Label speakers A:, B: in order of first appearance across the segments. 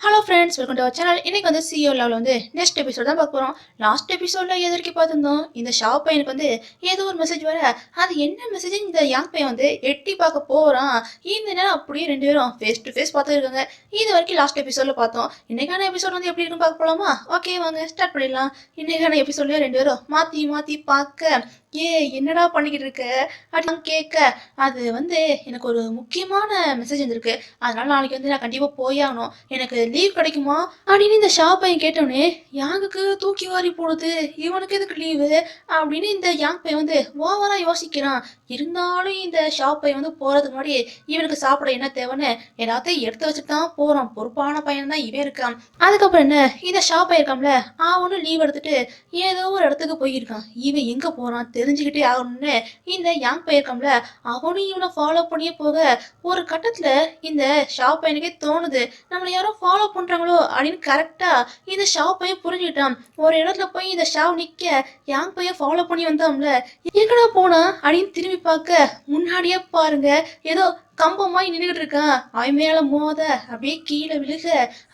A: Hello friends welcome to our channel இன்னைக்கு வந்து CO லெவலில் வந்து நெக்ஸ்ட் எபிசோட் தான் பார்க்க போகிறோம் லாஸ்ட் எபிசோடில் எது வரைக்கும் பார்த்துருந்தோம்? இந்த ஷாப் பையனுக்கு வந்து ஏதோ ஒரு மெசேஜ் வர அது என்ன மெசேஜ் இந்த யங் பையன் வந்து எட்டி பார்க்க போகிறான் இந்த நேரம் அப்படியே ரெண்டு பேரும் ஃபேஸ் டு ஃபேஸ் பார்த்துருக்காங்க இது வரைக்கும் லாஸ்ட் எபிசோடில் பார்த்தோம். இன்னைக்கான எபிசோட் வந்து எப்படி இருக்குன்னு பார்க்க போகலாமா ஓகே வாங்க ஸ்டார்ட் பண்ணிடலாம். இன்னைக்கான எபிசோட்லேயே ரெண்டு பேரும் மாற்றி மாற்றி பார்க்க ஏ என்னடா பண்ணிக்கிட்டு இருக்க அப்படின்னு கேட்க அது வந்து எனக்கு ஒரு முக்கியமான மெசேஜ் வந்திருக்கு. அதனால நாளைக்கு வந்து நான் கண்டிப்பாக போயாகணும் எனக்கு லீவ் கிடைக்குமா? அப்படின்னு இந்த ஷாப் பையன் கேட்டோடனே யாங்குக்கு தூக்கி வாரி போடுது? இவனுக்கு எதுக்கு லீவு அப்படின்னு இந்த யாங் பையன் வந்து ஓவரா யோசிக்கிறான். இருந்தாலும் இந்த ஷாப்பை பையன் வந்து போறதுக்கு முன்னாடி இவனுக்கு சாப்பிட என்ன தேவைன்னு எல்லாத்தையும் எடுத்து வச்சுட்டு தான் போறான். பொறுப்பான பையன் தான் இவன் இருக்கான். அதுக்கப்புறம் என்ன? இந்த ஷாப் பையன் இருக்கான்ல அவனும் லீவ் எடுத்துட்டு ஏதோ ஒரு இடத்துக்கு போயிருக்கான். இவன் எங்க போறான்? தெரிஞ்சுக்கிட்டே ஆகணும்னு இந்த யாங் பையன் இருக்கான்ல அவனும் இவனை ஃபாலோ பண்ணியே போக ஒரு கட்டத்துல இந்த ஷா பையனுக்கே தோணுது. நம்மளை யாரோ ஃபாலோ பண்றாங்களோ அப்படின்னு கரெக்டா இந்த ஷா பையன் புரிஞ்சுக்கிட்டான். ஒரு இடத்துல போய் இந்த ஷாப் நிக்க யாங் பையன் ஃபாலோ பண்ணி வந்தோம்ல எங்கடா போனா அப்படின்னு திரும்பி பார்க்க முன்னாடியே பாருங்க. ஏதோ கம்பமாய் நின்றுகிட்டு இருக்கான் அவன் மேல மோத அப்படியே கீழே விழுக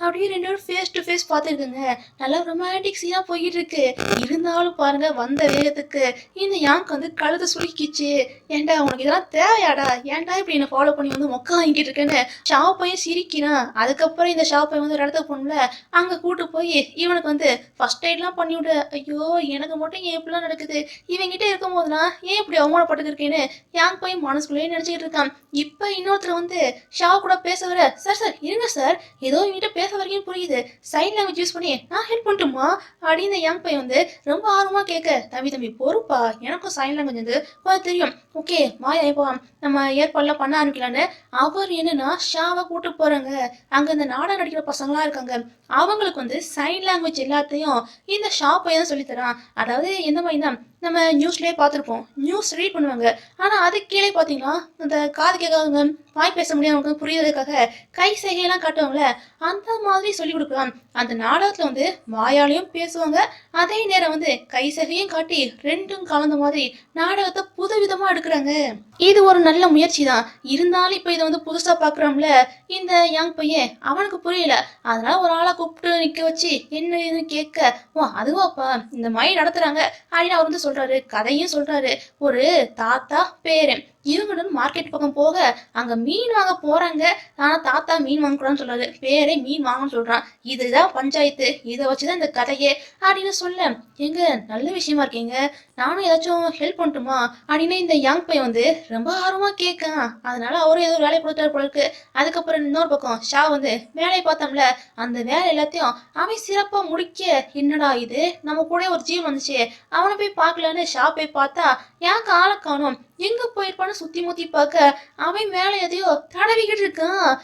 A: அப்படியே ரெண்டு பேரும் ஃபேஸ் டு ஃபேஸ் பார்த்துருக்குங்க. நல்லா ரொமான்டிக் சீனா போயிட்டு இருக்கு இருந்தாலும் பாருங்க வந்த வேகத்துக்கு இந்த யாங்க் வந்து கழுத்தை சுருக்கிச்சு. ஏன்டா உனக்கு இதெல்லாம் தேவையாடா? ஏன்டா இப்படி என்ன ஃபாலோ பண்ணி வந்து மொக்க வாங்கிட்டு இருக்கேன்னு? ஷாப் பையன் சிரிக்கிறான். அதுக்கப்புறம் இந்த ஷாப் பையன் வந்து ஒரு இடத்துக்கு போகணும்ல அங்க கூட்டு போய் இவனுக்கு வந்து ஃபர்ஸ்ட் எய்ட்லாம் பண்ணி விட. ஐயோ எனக்கு மட்டும் ஏன் இப்படிலாம் நடக்குது? இவங்கிட்ட இருக்கும் போதுலாம் ஏன் இப்படி அவமானப்பட்டு இருக்கேன்னு யாங் பையன் மனசுக்குள்ளேயே நினைச்சிட்டு இருக்கான். இப்போ இன்னொருத்தர் வந்து ஷா கூட பேச வர சார் சார் இருங்க சார். ஏதோ என்கிட்ட பேச வரைக்கும் புரியுது. சைன் லாங்குவேஜ் யூஸ் பண்ணி நான் ஹெல்ப் பண்ணட்டுமா? அப்படின்னு யங் பையன் வந்து ரொம்ப ஆர்வமாக கேட்க தம்பி தம்பி பொறுப்பா? எனக்கும் சைன் லாங்குவேஜ் வந்து கொஞ்சம் தெரியும். ஓகே மாயா இப்போ நம்ம ஏற்பாடுலாம் பண்ண ஆரம்பிக்கலான்னு அவர் என்னன்னா ஷாவை கூட்டு போறாங்க. அங்க இந்த நாடகம் நடிக்கிற பசங்களாம் இருக்காங்க. அவங்களுக்கு வந்து சைன் லாங்குவேஜ் எல்லாத்தையும் இந்த ஷா பையன் தான் சொல்லித்தரான் அதாவது எந்த மாதிரினா நம்ம நியூஸ்லயே பார்த்துருப்போம். நியூஸ் ரீட் பண்ணுவாங்க. ஆனா அது கீழே பார்த்தீங்கன்னா இந்த காது கேட்காதவங்க வாய் பேச முடியாதவங்க புரியுறதுக்காக கை செய்கையெல்லாம் காட்டுவாங்கல்ல அந்த மாதிரி சொல்லி கொடுக்கலாம். அந்த நாடகத்துல வந்து வாயாலையும் பேசுவாங்க. அதே நேரம் வந்து கை செய்கையும் காட்டி ரெண்டும் கலந்த மாதிரி நாடகத்தை புதுவிதமா இருக்கிறாங்க இது ஒரு நல்ல முயற்சி தான் இருந்தாலும் இப்போ இதை வந்து புதுசா பார்க்குறோம்ல இந்த யங் பையன் அவனுக்கு புரியல. அதனால ஒரு ஆளை கூப்பிட்டு நிற்க வச்சு என்ன ஏதுன்னு கேட்க ஓ அதுவாப்பா இந்த மாதிரி நடத்துறாங்க. அப்படின்னு அவர் வந்து சொல்றாரு. கதையும் சொல்றாரு. ஒரு தாத்தா பேரன். இவங்களும் மார்க்கெட் பக்கம் போக அங்க மீன் வாங்க போறாங்க. ஆனா தாத்தா மீன் வாங்கக்கூடாதுன்னு சொல்றாரு. பேரே மீன் வாங்கன்னு சொல்றான். இதுதான் பஞ்சாயத்து. இதை வச்சுதான் இந்த கதையே அப்படின்னு சொல்ல எங்க நல்ல விஷயமா இருக்கீங்க. நானும் ஏதாச்சும் ஹெல்ப் பண்ணட்டுமா? அப்படின்னு இந்த யங் பையன் வந்து ரொம்ப ஆர்வமா கேட்கான் அதனால அவரும் ஏதோ ஒரு வேலையை கொடுத்தாரு போல இருக்கு. அதுக்கப்புறம் இன்னொரு பக்கம் ஷா வந்து வேலையை பார்த்தோம்ல அந்த வேலை எல்லாத்தையும் அவன் சிறப்பா முடிக்க என்னடா இது? நம்ம கூட ஒரு ஜீவன் வந்துச்சு. அவனை போய் பார்க்கலான்னு ஷா போய் பார்த்தா ஏன் காலை காணும். எங்க போயிருப்பான்னு சுத்தி முத்தி பார்க்க அவன் மேலே எதையோ தடவிக்கிட்டு இருக்கான்.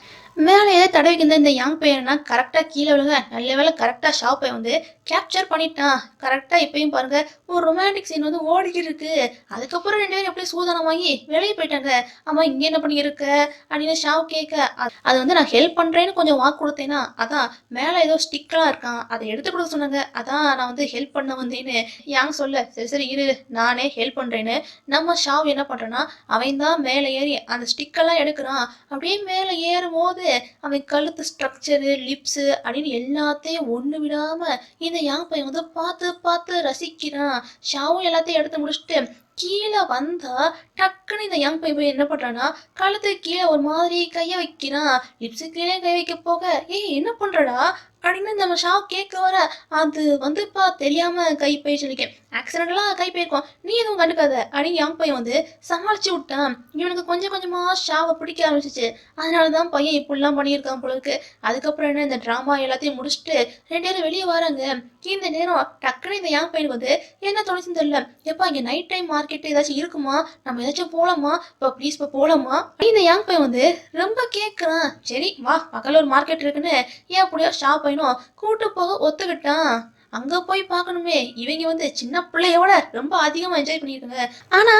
A: மேலே எதை தடவிக்கிட்டு இந்த யாங் பையனா கரெக்டாக கீழே விழுங்க. நல்ல வேலை கரெக்டாக ஷாப் வந்து கேப்சர் பண்ணிட்டான். கரெக்டாக இப்பயும் பாருங்க ஒரு ரொமான்டிக் சீன் வந்து ஓடிக்கிட்டு இருக்கு அதுக்கப்புறம் ரெண்டு பேரும் அப்படியே சூதனம் வாங்கி வெளியே போயிட்டாங்க. அம்மா இங்கே என்ன பண்ணி அப்படின்னு ஷாவ் கேட்க அது- வந்து நான் ஹெல்ப் பண்ணுறேன்னு கொஞ்சம் வாக்கு கொடுத்தேன்னா அதான் மேலே ஏதோ ஸ்டிக்லாம் இருக்கான். அதை எடுத்து கொடுக்க சொன்னாங்க. அதான் நான் வந்து ஹெல்ப் பண்ண வந்தேன்னு. யாங் சொல்ல. சரி சரி இரு. நானே ஹெல்ப் பண்ணுறேன்னு நம்ம ஷாவ் என்ன பண்ணுறேன்னா அவன் தான் மேலே ஏறி அந்த ஸ்டிக்கெல்லாம் எடுக்கிறான். அப்படியே மேலே ஏறும் போது அவன் கழுத்து ஸ்ட்ரக்சரு லிப்ஸு அப்படின்னு எல்லாத்தையும் ஒன்று விடாமல் இந்த யா பையன் வந்து பார்த்து பார்த்து ரசிக்கிறான். ஷாவும் எல்லாத்தையும் எடுத்து முடிச்சுட்டு கீழே வந்தா டக்குன்னு இந்த யங் போய் என்ன பண்றான்னா கழுத்து கீழே ஒரு மாதிரி கைய வைக்கிறான். லிப்ஸு கீழே கை வைக்க போக ஏய் என்ன பண்றடா? அப்படின்னு நம்ம ஷா கேட்க வர அது வந்துப்பா தெரியாம கை போய் சொல்லிக்கேன் ஆக்சிடென்ட்லாம் கை போயிருக்கோம். நீ எதுவும் கண்டுக்காத அப்படின்னு யங் பையன் வந்து சமாளிச்சு விட்டான். இவனுக்கு கொஞ்சம் கொஞ்சமா ஷாவை பிடிக்க ஆரம்பிச்சிச்சு. அதனால தான் பையன் இப்படிலாம் பண்ணியிருக்கான் போல இருக்கு. அதுக்கப்புறம் என்ன இந்த ட்ராமா எல்லாத்தையும் முடிச்சுட்டு ரெண்டு பேரும் வெளியே வராங்க. இந்த நேரம் டக்குன்னு இந்த யங் பையனுக்கு வந்து என்ன தோணுச்சுன்னு தெரியல. எப்பா இங்க நைட் டைம் கிட்ட ஏதாச்சும் இருக்குமா? நம்ம ஏதாச்சும் போலாமா? இப்போ ப்ளீஸ் இப்போ போலாமா? இந்த யங் பையன் வந்து ரொம்ப கேட்குறான் சரி வா பக்கத்தில் ஒரு மார்க்கெட் இருக்குன்னு ஏன் அப்படியோ ஷாப் பையனும் கூட்டு போக ஒத்துக்கிட்டான். அங்க போய் பார்க்கணுமே. இவங்க வந்து சின்ன பிள்ளையோட ரொம்ப அதிகமா என்ஜாய் பண்ணியிருக்காங்க. ஆனா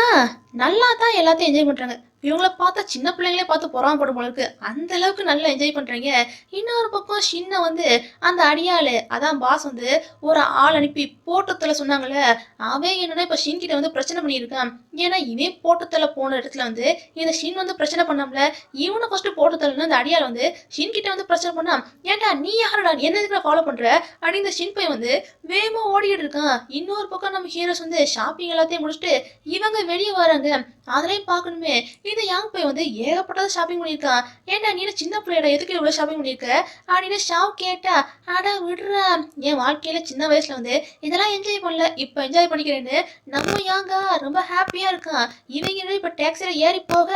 A: நல்லா தான் எல்லாத்தையும் என்ஜாய் பண்றாங்க. இவங்கள பார்த்தா சின்ன பிள்ளைங்களே பார்த்து பொறாமப்படும் போல இருக்கு. அந்த அளவுக்கு நல்லா என்ஜாய் பண்றீங்க. இன்னொரு பக்கம் சின்ன வந்து அந்த அடியாளு அதான் பாஸ் வந்து ஒரு ஆள் அனுப்பி போட்டத்துல சொன்னாங்கல்ல அவன் என்னன்னா இப்ப ஷின் கிட்ட வந்து பிரச்சனை பண்ணியிருக்கான். ஏன்னா இவன் போட்டத்துல போன இடத்துல வந்து இந்த ஷின் வந்து பிரச்சனை பண்ணாமல இவனை ஃபர்ஸ்ட் போட்டத்துல அந்த அடியாள் வந்து ஷின் கிட்ட வந்து பிரச்சனை பண்ணா ஏன்டா நீ யாருடா என்ன எதுக்கு ஃபாலோ பண்ற? அப்படின்னு இந்த ஷின் பையன் வந்து வேகமா ஓடிட்டு இருக்கான். இன்னொரு பக்கம் நம்ம ஹீரோஸ் வந்து ஷாப்பிங் எல்லாத்தையும் முடிச்சுட்டு இவங்க வெளியே வராங்க. அதுலயும் பார்க்கணுமே இந்த யாங் போய் வந்து ஏகப்பட்டது ஷாப்பிங் பண்ணியிருக்கான் ஏன்டா நீ சின்ன பிள்ளைடா எதுக்கு இவ்வளோ ஷாப்பிங் பண்ணியிருக்க? அப்படின்னு ஷாப் கேட்டா ஆடா விடுறா. என் வாழ்க்கையில சின்ன வயசுல வந்து இதெல்லாம் என்ஜாய் பண்ணல. இப்ப என்ஜாய் பண்ணிக்கிறேன்னு நம்ம யாங்கா ரொம்ப ஹாப்பியா இருக்கான் இவங்க இப்ப டேக்ஸியில் ஏறி போக?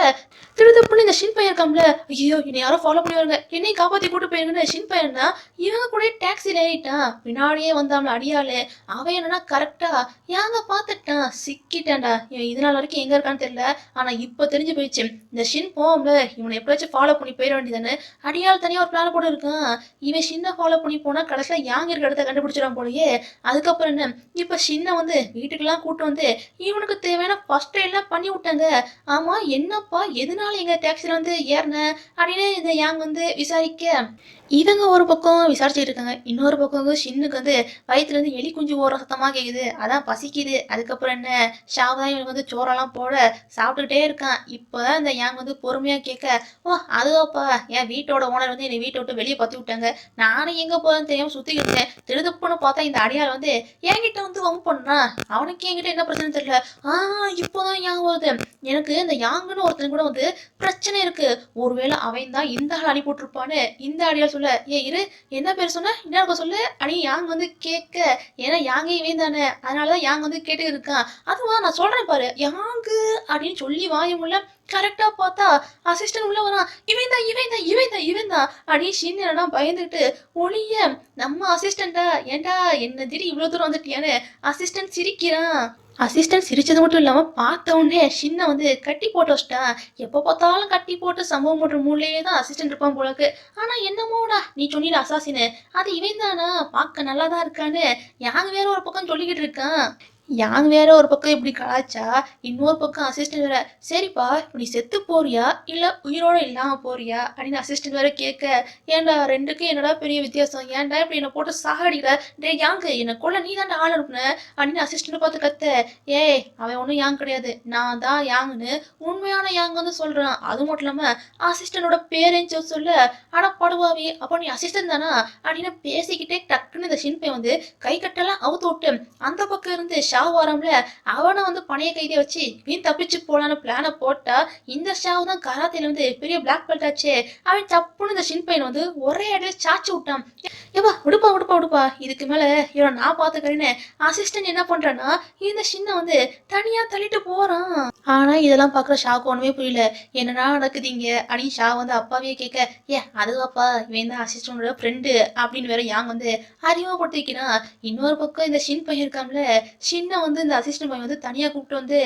A: திருதப்புன்னு இந்த ஷின் பையன் இருக்காம்ல ஐயோ என்னை யாரோ ஃபாலோ பண்ணி வருங்க என்னையும் காப்பாற்றி கூட்டு போயிருங்கன்னு ஷின் பையன்னா இவங்க கூட டேக்ஸியில் ஏறிட்டான் பின்னாடியே வந்தாம்ல அடியாளு. அவன் என்னன்னா கரெக்டா யாங்க பார்த்துட்டான்? சிக்கிட்டான்டா. இவன் இது நாள் வரைக்கும் எங்க இருக்கான்னு தெரியல. ஆனா இப்ப தெரிஞ்சு போய் போயிடுச்சு. இந்த ஷின் போவோம்ல இவனை எப்படியாச்சும் ஃபாலோ பண்ணி போயிட வேண்டியதானே அடியால் தனியா ஒரு பிளான் போட இருக்கான். இவன் ஷின்ன ஃபாலோ பண்ணி போனா கடைசியில யாங்க இருக்க இடத்த கண்டுபிடிச்சிடான் போலயே. அதுக்கப்புறம் என்ன? இப்ப ஷின்ன வந்து வீட்டுக்கெல்லாம் கூட்டு வந்து இவனுக்கு தேவையான ஃபர்ஸ்ட் எல்லாம் பண்ணி விட்டாங்க. ஆமா என்னப்பா எதனால எங்க டாக்ஸில வந்து ஏறின? அப்படின்னு இந்த யாங் வந்து விசாரிக்க இவங்க ஒரு பக்கம் விசாரிச்சுட்டு இருக்காங்க. இன்னொரு பக்கம் வந்து ஷின்னுக்கு வந்து வயிற்றுல இருந்து எலி குஞ்சு ஓர சத்தமாக கேக்குது. அதான் பசிக்குது. அதுக்கப்புறம் என்ன? ஷாவ் தான் இவனுக்கு வந்து சோறெல்லாம் போட சாப்பிட்டுக்கிட்டே இருக்கான். இப்போதான் இந்த யாங் வந்து பொறுமையா கேட்க ஓ அதுவாப்பா என் வீட்டோட ஓனர் வந்து என்னை வீட்டை விட்டு வெளியே பத்தி விட்டாங்க. நானும் எங்க போகிறேன்னு தெரியாமல் சுற்றி இருந்தேன் திருதுப்புன்னு பார்த்தா இந்த அடியார் வந்து என்கிட்ட வந்து வம்பு பண்ணா அவனுக்கு என்கிட்ட என்ன பிரச்சனை தெரியல. ஆ இப்போதான் ஞாபகம் வருது. எனக்கு இந்த யாங்குன்னு ஒருத்தன் கூட வந்து பிரச்சனை இருக்கு. ஒருவேளை அவன் தான் இந்த ஆள் அனுப்பி விட்டுருப்பான்னு இந்த அடியாள் சொல்ல ஏ இரு. என்ன பேர் சொன்ன? என்ன சொல்லு. அடி யாங் வந்து கேட்க. ஏன்னா யாங்கே இவன் தானே. அதனாலதான் யாங் வந்து கேட்டு இருக்கான். அதுவா நான் சொல்றேன் பாரு. யாங்கு? அப்படின்னு சொல்லி வாய கரெக்டா பார்த்தா அசிஸ்டன்ட் உள்ள வரான் இவன் தான் இவன் தான் இவன் தான் இவன் தான் அப்படின்னு பயந்துட்டு ஒளிய நம்ம அசிஸ்டண்டா ஏன்டா என்ன திடீர் இவ்வளவு தூரம் வந்துட்டியான்னு? அசிஸ்டன்ட் சிரிக்கிறான். அசிஸ்டன்ட் சிரிச்சது மட்டும் இல்லாம பார்த்த உடனே சின்ன வந்து கட்டி போட்டு வச்சிட்டான். எப்ப பார்த்தாலும் கட்டி போட்டு சம்பவம் போடுற மூலையே தான் அசிஸ்டன்ட் இருப்பான் போலக்கு ஆனா என்னமோடா நீ சொன்னில அசாசின்னு அது இவன் தானா பார்க்க நல்லா தான் இருக்கான்னு. யாங்க வேற ஒரு பக்கம் சொல்லிக்கிட்டு இருக்கான். யாங் வேற ஒரு பக்கம் இப்படி கலாச்சா இன்னொரு பக்கம் அசிஸ்டன்ட் வேற சரிப்பா இப்ப நீ செத்து போறியா? இல்லை உயிரோட இல்லாமல் போறியா? அப்படின்னு அசிஸ்டன்ட் வேற கேட்க ஏன்டா ரெண்டுக்கும் என்னடா பெரிய வித்தியாசம்? ஏன்டா இப்படி என்னை போட்டு சாகடிக்கிற? டே யாங்கு என்னை கொள்ள நீ தான் ஆள் அனுப்புன? அப்படின்னு அசிஸ்டன்ட் பார்த்து கத்த ஏய் அவன் ஒன்றும் யாங் கிடையாது. நான் தான் யாங்குன்னு உண்மையான யாங் வந்து சொல்கிறான் அது மட்டும் இல்லாமல் அசிஸ்டண்டோட பேரேன்னு சொல்லி சொல்ல அட படுவாவி அப்போ நீ அசிஸ்டன்ட் தானா? அப்படின்னு பேசிக்கிட்டே டக்குன்னு இந்த ஷின்பை வந்து கை கட்டெல்லாம் அவுத்து விட்டு அந்த பக்கம் இருந்து ஷாவாரம்ல அவனை வந்து பணைய கைதியை வச்சு வீண் தப்பிச்சு போலான்னு பிளானை போட்டா இந்த ஷாவு தான் கராத்தேல வந்து பெரிய பிளாக் பெல்ட் ஆச்சே அவன் தப்புன்னு இந்த ஷின் பையன் வந்து ஒரே இடத்துல சாச்சு விட்டான். ஏப்பா விடுப்பா விடுப்பா விடுப்பா இதுக்கு மேல இவனை நான் பாத்துக்கிறேன்னு அசிஸ்டன்ட் என்ன பண்றான்னா இந்த ஷின்ன வந்து தனியா தள்ளிட்டு போறான். ஆனா இதெல்லாம் பாக்குற ஷாக்கு ஒண்ணுமே புரியல. என்னடா நடக்குது இங்க அப்படின்னு ஷா வந்து அப்பாவே கேட்க ஏ அதுவாப்பா இவன் தான் அசிஸ்டண்டோட ஃப்ரெண்டு அப்படின்னு வேற யாங் வந்து அறிமுகப்படுத்தி வைக்கிறான் இன்னொரு பக்கம் இந்த ஷின் பையன் இருக்காம்ல ஷின் சின்ன வந்து இந்த அசிஸ்டன்ட் பையன் வந்து தனியாக கூப்பிட்டு வந்து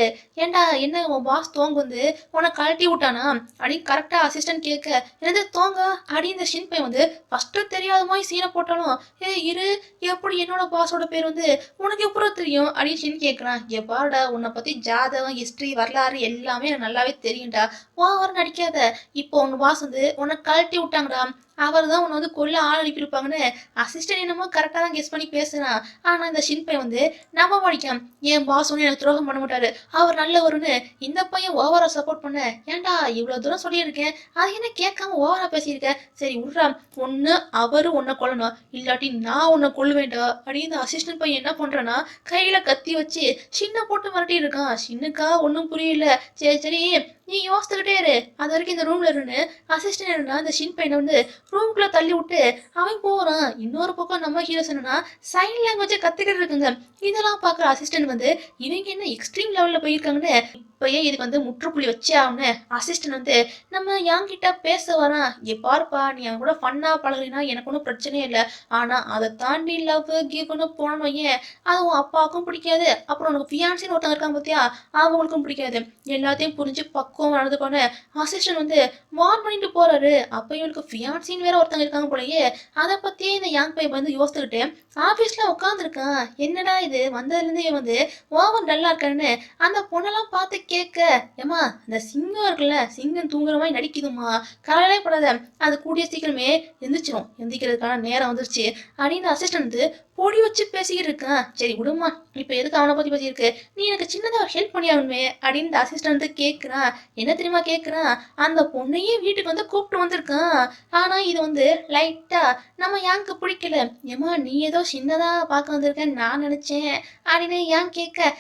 A: ஏன்டா என்ன உன் பாஸ் தோங்க வந்து? உன்னை கழட்டி விட்டானா? அப்படின்னு கரெக்டாக அசிஸ்டன்ட் கேட்க என்னது தோங்க? அப்படின்னு இந்த ஷின் பையன் வந்து ஃபஸ்ட்டு தெரியாத மாதிரி சீனை போட்டாலும் ஏ இரு எப்படி என்னோட பாஸோட பேர் வந்து உனக்கு எப்பறம் தெரியும்? அப்படின்னு ஷின் கேட்குறான் எப்பாடா உன்னை பற்றி ஜாதகம் ஹிஸ்ட்ரி வரலாறு எல்லாமே எனக்கு நல்லாவே தெரியும்டா. ஓவர் நடிக்காத. இப்போ உன் பாஸ் வந்து உன்னை கழட்டி விட்டாங்கடா. அவர் தான் உன்னை வந்து கொல்ல ஆள் அனுப்பியிருப்பாங்கன்னு அசிஸ்டன்ட் என்னமோ கரெக்டாக தான் கெஸ் பண்ணி பேசுறான். ஆனால் இந்த ஷின் பையன் வந்து நம்ப மாட்டேன் என் பாஸ் ஒன்றும் எனக்கு துரோகம் பண்ண மாட்டாரு. அவர் நல்லவருன்னு இந்த பையன் ஓவராக சப்போர்ட் பண்ண. ஏன்டா இவ்வளோ தூரம் சொல்லியிருக்கேன்? அது என்ன கேட்காம ஓவராக பேசியிருக்கேன் சரி விட்றா. ஒன்று அவரு உன்னை கொல்லணும். இல்லாட்டி நான் உன்னை கொல்லுவேன்டா. அப்படின்னு இந்த அசிஸ்டன்ட் பையன் என்ன பண்ணுறான்னா கையில் கத்தி வச்சு சின்ன போட்டு மிரட்டி இருக்கான். சின்னுக்கா ஒன்றும் புரியல. சரி சரி. நீ யோசித்துக்கிட்டே இரு. அது வரைக்கும் இந்த ரூம்ல இருந்து அசிஸ்டன்ட் என்னன்னா அந்த ஷின் பையனை வந்து ரூம்குள்ள தள்ளி விட்டு அவன் போறான். இன்னொரு பக்கம் நம்ம ஹீரோஸ் என்னன்னா சைன் லாங்குவேஜை கத்துக்கிட்டு இருக்குங்க. இதெல்லாம் பாக்குற அசிஸ்டன்ட் வந்து இவங்க என்ன எக்ஸ்ட்ரீம் லெவல்ல போயிருக்காங்கன்னு இப்பயே இதுக்கு வந்து முற்றுப்புள்ளி வச்சே ஆகணும் அசிஸ்டன்ட் வந்து நம்ம என்கிட்ட பேச வரான் ஏ பாருப்பா நீ அவன் கூட ஃபன்னா பழகினா எனக்கு ஒன்றும் பிரச்சனையே இல்லை. ஆனா அதை தாண்டி லவ் கிவ்னு போனோம் ஏன் அது உன் அப்பாவுக்கும் பிடிக்காது. அப்புறம் உனக்கு ஃபியான்சின்னு ஒருத்தங்க இருக்காங்க பார்த்தியா அவங்களுக்கும் பிடிக்காது. எல்லாத்தையும் புரிஞ்சு பக்குவம் நடந்துக்கோன்னு அசிஸ்டன்ட் வந்து வார்ன் பண்ணிட்டு போறாரு. அப்ப இவனுக்கு ஃபியான்சின்னு வேற ஒருத்தங்க இருக்காங்க போலயே. அதை பத்தியே இந்த யாங் பை வந்து யோசிச்சுக்கிட்டு ஆபீஸ்ல உட்காந்துருக்கான் என்னடா இது? வந்ததுல இருந்து வந்து ஓவர் நல்லா இருக்கான்னு அந்த பொண்ணெல்லாம் பார்த்து கேட்க ஏமா இந்த சிங்கம் இருக்குல்ல சிங்கம் தூங்குற மாதிரி நடிக்குதுமா கவலையே படாத. அது கூடிய சீக்கிரமே எந்திரிச்சிடும் எந்திரிக்கிறதுக்கான நேரம் வந்துருச்சு. அப்படின்னு அசிஸ்டன்ட் வந்து பொடி வச்சு பேசிக்கிட்டு இருக்கான் சரி விடுமா இப்போ எதுக்கு அவனை பற்றி பேசியிருக்கு நீ எனக்கு சின்னதாக ஹெல்ப் பண்ணியாகணுமே. அப்படின்னு இந்த அசிஸ்டன்ட் வந்து கேட்குறான் என்ன தெரியுமா? கேட்குறான் அந்த பொண்ணையே வீட்டுக்கு வந்து கூப்பிட்டு வந்திருக்கான் ஆனால் இது வந்து லைட்டாக நம்ம யாங்க்கு பிடிக்கல? ஏமா நீ ஏதோ சின்னதாக பார்க்க வந்திருக்கேன்னு நான் நினச்சேன். அப்படின்னு ஏன் கேட்க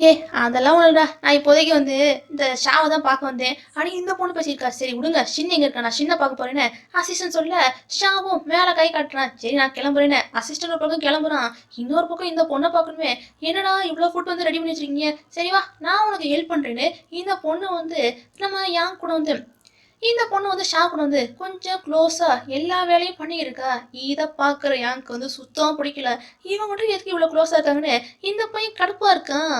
A: ஏ அதெல்லாம் ஒன்றுடா நான் இப்போதைக்கு வந்து இந்த ஷாவை தான் பார்க்க வந்தேன். ஆனால் இந்த பொண்ணு பேசியிருக்கா. சரி விடுங்க. சின்ன எங்கே இருக்கா? நான் சின்ன பார்க்க போறேன்னு அசிஸ்டன்ட் சொல்ல ஷாவும் மேலே கை காட்டுறான். சரி நான் கிளம்புறேன்னு அசிஸ்டன்ட் ஒரு பக்கம் கிளம்புறான். இன்னொரு பக்கம் இந்த பொண்ணை பார்க்கணுமே. என்னடா இவ்வளோ ஃபுட் வந்து ரெடி பண்ணி வச்சிருக்கீங்க? சரி வா. நான் உனக்கு ஹெல்ப் பண்ணுறேன்னு இந்த பொண்ணு வந்து நம்ம யாங் கூட வந்து இந்த பொண்ணு வந்து ஷாப்னு வந்து கொஞ்சம் க்ளோஸா எல்லா வேலையும் பண்ணியிருக்கா. இதை பார்க்குற யாங்க்கு வந்து சுத்தமாக பிடிக்கல. இவன் மட்டும் எதுக்கு இவ்வளோ க்ளோஸாக இருக்காங்கன்னு இந்த பையன் கடுப்பாக இருக்கான்.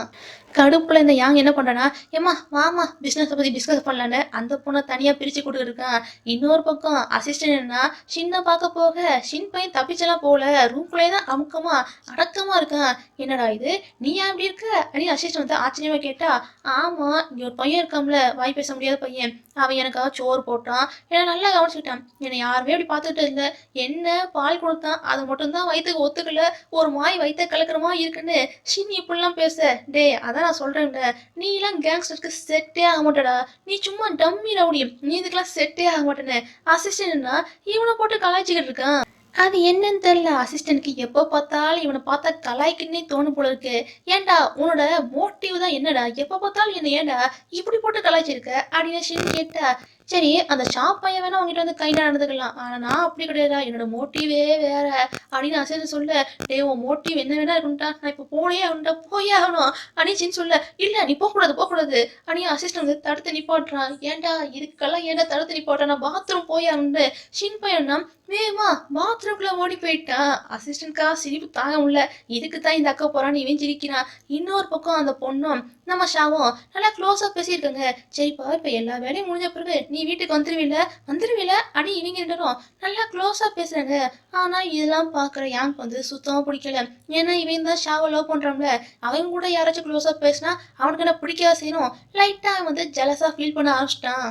A: கடுப்புல இந்த யாங் என்ன பண்றானா ஏமா வாமா பிசினஸ் பத்தி டிஸ்கஸ் பண்ணலான்னு அந்த பொண்ணை தனியா பிரிச்சு கொடுத்துருக்கான் இன்னொரு பக்கம் அசிஸ்டன்ட் என்ன சின்ன பார்க்க போக ஷின் பையன் தப்பிச்செல்லாம் போல ரூம்குள்ளே தான் அமுக்கமா அடக்கமா இருக்கான். என்னடா இது? நீ ஏன் அப்படி இருக்க? அப்படின்னு அசிஸ்டன்ட் வந்து ஆச்சரியமா கேட்டா ஆமா இங்க ஒரு பையன் இருக்கான்ல வாய் பேச முடியாத பையன். அவன் எனக்காக சோறு போட்டான். என்னை நல்லா கவனிச்சுக்கிட்டான். என்னை யாருமே அப்படி பார்த்துட்டு இல்லை. என்ன பால் கொடுத்தான் அது மட்டும்தான் வயிற்றுக்கு ஒத்துக்கல. ஒரு மாய் வயிற்ற கலக்கிற மாதிரி இருக்குன்னு. ஷின் இப்படிலாம் பேச டே அதான் நான் சொல்றேன்ல. நீ எல்லாம் கேங்ஸ்டருக்கு செட்டே ஆக மாட்டடா. நீ சும்மா டம்மி ரவுடி. நீ இதுக்கெல்லாம் செட்டே ஆக மாட்டேன்னு. அசிஸ்டன்ட்னா இவனை போட்டு கலாய்ச்சிக்கிட்டு இருக்கான். அது என்னன்னு தெரியல. அசிஸ்டன்ட்க்கு எப்போ பார்த்தாலும் இவனை பார்த்தா கலாய்க்குன்னே தோணும் போல இருக்கு. ஏன்டா உன்னோட மோட்டிவ் தான் என்னடா? எப்போ பார்த்தாலும் என்ன ஏன்டா இப்படி போட்டு கலாய்ச்சிருக்க? அப்படின்னு கேட்டா சரி அந்த ஷாப் பையன் வேணா உங்ககிட்ட வந்து கைண்டா நடந்துக்கலாம். ஆனா நான் அப்படி கிடையாதா என்னோட மோட்டிவே வேற. அப்படின்னு அசைந்து சொல்ல டே உன் மோட்டிவ் என்ன வேணா இருக்கும்டா. நான் இப்போ போனே ஆகணும்டா போயே ஆகணும். அப்படின்னு சொல்ல இல்ல நீ போகக்கூடாது போகக்கூடாது. அப்படின்னு அசிஸ்டன்ட் வந்து தடுத்து நிப்பாட்டுறான். ஏன்டா இதுக்கெல்லாம் ஏன்டா தடுத்து நிப்பாட்டுறான் நான் பாத்ரூம் போய் ஆகணும்னு. ஷின் பையன்னா வேமா பாத்ரூம்குள்ள ஓடி போயிட்டான் அசிஸ்டன்ட்கா சிரிப்பு தாங்க முடியல. இதுக்கு தான் இந்த அக்கா போறான்னு இவன் சிரிக்கிறான் இன்னொரு பக்கம் அந்த பொண்ணும் நம்ம ஷாவும் நல்லா க்ளோஸா பேசியிருக்காங்க. சரிப்பா இப்ப எல்லா வேலையும் முடிஞ்ச பிறகு நீ நீ வீட்டுக்கு வந்துருவில? வந்துருவில? அடி இவங்க ரெண்டரும் நல்லா க்ளோஸா பேசுறாங்க. ஆனா இதெல்லாம் பாக்குற யாங்க் வந்து சுத்தமா பிடிக்கல. ஏன்னா இவன் தான் ஷாவை லவ் பண்றான்ல. அவங்க கூட யாராச்சும் க்ளோஸா பேசினா அவனுக்கு என்ன பிடிக்காத செய்யணும் லைட்டா அவன் வந்து ஜலசா ஃபீல் பண்ண ஆரம்பிச்சிட்டான்.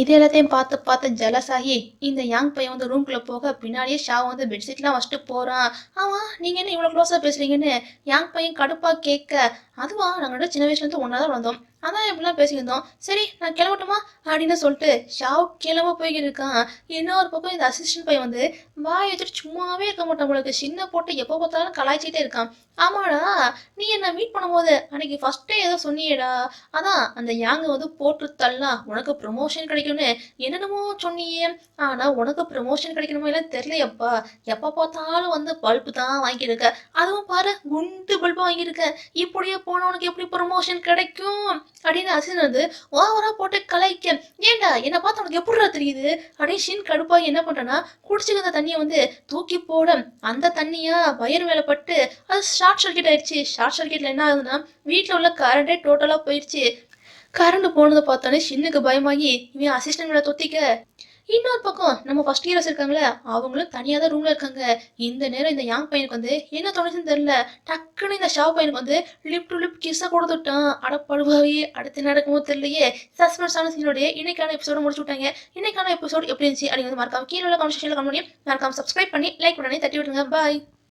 A: இது எல்லாத்தையும் பார்த்து பார்த்து ஜலசாகி இந்த யாங் பையன் வந்து ரூம்குள்ளே போக பின்னாடியே ஷா வந்து பெட்ஷீட்லாம் வச்சுட்டு போகிறான் ஆமாம் நீங்கள் என்ன இவ்வளோ க்ளோஸாக பேசுறீங்கன்னு? யாங் பையன் கடுப்பாக கேட்க அதுவா நாங்கள் சின்ன வயசுலேருந்து ஒன்றா தான் வளர்ந்தோம். அதான் எப்படிலாம் பேசியிருந்தோம் சரி நான் கிளம்பட்டுமா? அப்படின்னு சொல்லிட்டு ஷாவ் கிளம்ப போய்கிட்டு இருக்கான் இன்னொரு பக்கம் இந்த அசிஸ்டன்ட் பையன் வந்து வாய் வச்சுட்டு சும்மாவே இருக்க மாட்டான் உங்களுக்கு சின்ன போட்டு எப்போ பார்த்தாலும் கலாய்ச்சிட்டே இருக்கான். ஆமாடா நீ என்ன மீட் பண்ணும்போது அன்னைக்கு ஃபர்ஸ்டே ஏதோ சொன்னியேடா. அதான் அந்த யாங்க வந்து போட்டு தள்ளலாம் உனக்கு ப்ரொமோஷன் கிடைக்கும்னு என்னென்னமோ சொன்னியே. ஆனா உனக்கு ப்ரொமோஷன் கிடைக்கணுமோ இல்லை தெரியலையப்பா. எப்போ பார்த்தாலும் வந்து பல்பு தான் வாங்கியிருக்க அதுவும் பாரு குண்டு பல்பு வாங்கியிருக்க இப்படியே போனவனுக்கு எப்படி ப்ரொமோஷன் கிடைக்கும்? அப்படின்னு அசின் வந்து ஓவரா போட்டு கலைக்க ஏன்டா என்னை பார்த்து உனக்கு எப்படிடா தெரியுது? அப்படின்னு ஷின் கடுப்பாகி என்ன பண்ணுறேன்னா குடிச்சிருந்த தண்ணியை வந்து தூக்கி போட அந்த தண்ணியா வயிறு மேலே பட்டு அது ஷார்ட் சர்க்கியூட் ஆயிடுச்சு. ஷார்ட் சர்க்கியூட்ல என்ன ஆகுதுன்னா வீட்டில் உள்ள கரண்டே டோட்டலாக போயிடுச்சு. கரண்ட் போனதை பார்த்தோன்னே ஷின்னுக்கு பயமாகி இவன் அசிஸ்டன்ட் மேலே தொத்திக்க. இன்னொரு பக்கம் நம்ம ஃபர்ஸ்ட் இயர்ஸ் இருக்காங்களே அவங்களும் தனியாக தான் ரூமில் இருக்காங்க. இந்த நேரம் இந்த யாங் பையனுக்கு வந்து என்ன தோணுச்சுன்னு தெரில டக்குன்னு இந்த ஷாவ் பையனுக்கு வந்து லிப் டு லிப் கிஸ்ஸை கொடுத்துட்டான். அடப்படுவாவே அடுத்து நடக்குமோ தெரியலையே. சஸ்பென்ஸான சீனோடைய இன்னைக்கான எபிசோட முடிச்சு விட்டாங்க. இன்னைக்கான எபிசோட் எப்படி இருந்துச்சு அப்படின்னு மறக்காம கீழே உள்ள கமெண்ட் செக்ஷனில் கமெண்ட் பண்ணி மறக்காம சப்ஸ்கிரைப் பண்ணி லைக் பண்ணி தட்டி விட்டுருங்க. பாய்